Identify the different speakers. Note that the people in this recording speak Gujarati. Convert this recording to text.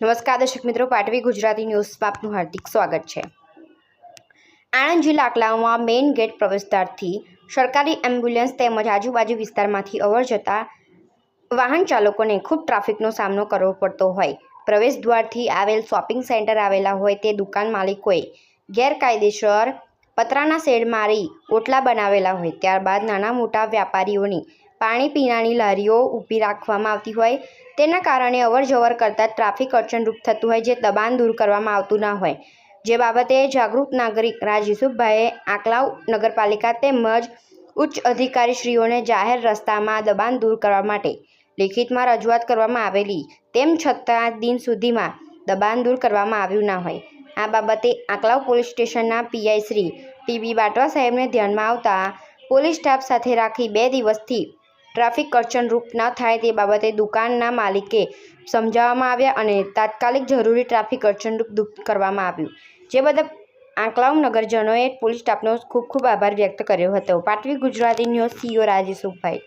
Speaker 1: નમસ્કાર દર્શક મિત્રો, પાટવી ગુજરાતી ન્યૂઝમાં આપનું હાર્દિક સ્વાગત છે. આણંદ જિલ્લા અકલાવમાં મેઇન ગેટ પ્રવેશદ્વારથી સરકારી એમ્બ્યુલન્સ તેમજ આજુબાજુ વિસ્તારમાંથી અવર જતા વાહન ચાલકોને ખૂબ ટ્રાફિકનો સામનો કરવો પડતો હોય. પ્રવેશ દ્વારથી આવેલ શોપિંગ સેન્ટર આવેલા હોય તે દુકાન માલિકોએ ગેરકાયદેસર પતરાના શેડ મારી ઓટલા બનાવેલા હોય, ત્યારબાદ નાના મોટા વ્યાપારીઓની પાણી પીણાની લારીઓ ઊભી રાખવામાં આવતી હોય, તેના કારણે અવરજવર કરતાં ટ્રાફિક અડચણરૂપ થતું હોય, જે દબાણ દૂર કરવામાં આવતું ન હોય. જે બાબતે જાગૃત નાગરિક રાજ યુસુફભાઈએ આકલાવ નગરપાલિકા તેમજ ઉચ્ચ અધિકારીશ્રીઓને જાહેર રસ્તામાં દબાણ દૂર કરવા માટે લેખિતમાં રજૂઆત કરવામાં આવેલી, તેમ છતાં દિન સુધીમાં દબાણ દૂર કરવામાં આવ્યું ના હોય. આ બાબતે આંકલાવ પોલીસ સ્ટેશનના પીઆઈ શ્રી પીબી બાટવા સાહેબને ધ્યાનમાં આવતા પોલીસ સ્ટાફ સાથે રાખી બે દિવસથી ટ્રાફિક અડચણરૂપ ન થાય તે બાબતે દુકાનના માલિકે સમજાવવામાં આવ્યા અને તાત્કાલિક જરૂરી ટ્રાફિક અડચણરૂપ દૂર કરવામાં આવ્યું. જે બધા આંકલાવ નગરજનોએ પોલીસ સ્ટાફનો ખૂબ ખૂબ આભાર વ્યક્ત કર્યો હતો. પાટવી ગુજરાતી ન્યૂઝ સીઓ રાજેશુભાઈ